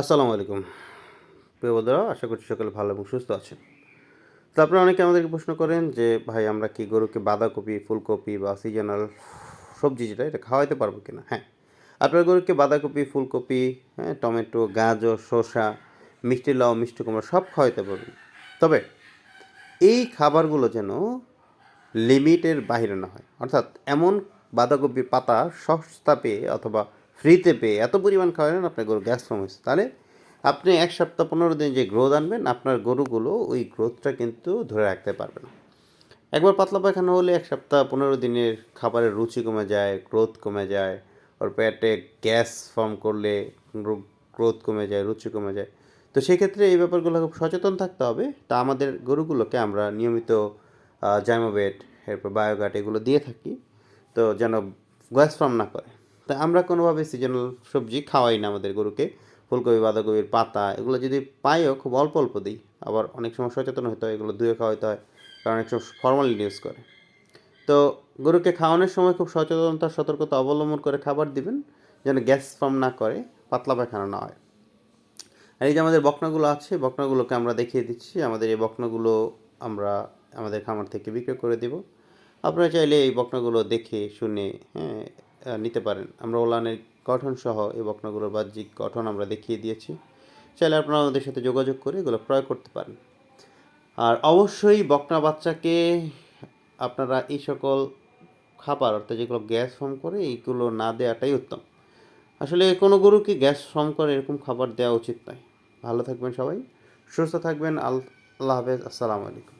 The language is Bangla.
আসসালামু আলাইকুম। প্রিয় বন্ধুরা, আশা করছি সকলে ভালো এবং সুস্থ আছেন। তো আপনারা অনেকে আমাদেরকে প্রশ্ন করেন যে, ভাই, আমরা কি গরুকে বাঁধাকপি, ফুলকপি বা সিজনাল সবজি যেটা, এটা খাওয়াইতে পারব কিনা? হ্যাঁ আপনার গরুকে বাঁধাকপি, ফুলকপি হ্যাঁ টমেটো, গাজর, শসা, মিষ্টি লাউ, মিষ্টি কুমড়া সব খাওয়াইতে পারবেন। তবে এই খাবারগুলো যেন লিমিটের বাইরে না হয়। অর্থাৎ এমন বাঁধাকপি পাতা সস্তা পেয়ে অথবা ফ্রিতে পেয়ে এত পরিমাণ খাওয়ালেন আপনার গরু গ্যাস ফর্ম হয়েছে তাহলে আপনি এক সপ্তাহ পনেরো দিন যে গ্রোথ আনবেন, আপনার গরুগুলো ওই গ্রোথটা কিন্তু ধরে রাখতে পারবে না। একবার পাতলা পায়খানা হলে এক সপ্তাহ পনেরো দিনের খাবারের রুচি কমে যায়, গ্রোথ কমে যায়, ওর পেটে গ্যাস ফর্ম করলে গ্রোথ কমে যায়, রুচি কমে যায়। তো সেক্ষেত্রে এই ব্যাপারগুলো খুব সচেতন থাকতে হবে। তা আমাদের গরুগুলোকে আমরা নিয়মিত জাইমোবেট, এরপর বায়োগাট এগুলো দিয়ে থাকি। তো যেন গ্যাস ফর্ম না করে। তা আমরা কোনোভাবে সিজনাল সবজি খাওয়াই না আমাদের গরুকে। ফুলকপি, বাঁধাকপির পাতা, এগুলো যদি পাইও খুব অল্প অল্প দিই। আবার অনেক সময় সচেতন হতে হয়, এগুলো ধুয়ে খাওয়াইতে হয়, কারণ অনেক সময় ফর্মালিন ইউজ করে। তো গরুকে খাওয়ানোর সময় খুব সচেতনতা, সতর্কতা অবলম্বন করে খাবার দিবেন, যেন গ্যাস ফর্ম না করে, পাতলা পায়খানা না হয়। আর এই যে আমাদের বকনাগুলো আছে, বকনাগুলোকে আমরা দেখিয়ে দিচ্ছি। আমাদের এই বকনাগুলো আমরা আমাদের খামার থেকে বিক্রয় করে দেব। আপনারা চাইলে এই বকনাগুলো দেখে, শুনে হ্যাঁ নিতে পারেন। আমরা ওলানের গঠন সহ এই বকনাগুলোর বাহ্যিক গঠন আমরা দেখিয়ে দিয়েছি। চাইলে আপনারা আমাদের সাথে যোগাযোগ করে এগুলো ক্রয় করতে পারেন। আর অবশ্যই বকনা বাচ্চাকে আপনারা এই সকল খাবার, অর্থাৎ যেগুলো গ্যাস ফর্ম করে, এইগুলো না দেওয়াটাই উত্তম। আসলে কোনো গরুকে গ্যাস ফর্ম করে এরকম খাবার দেওয়া উচিত নয়। ভালো থাকবেন সবাই, সুস্থ থাকবেন। আল- আল্লাহ হাফেজ। আসসালামু আলাইকুম।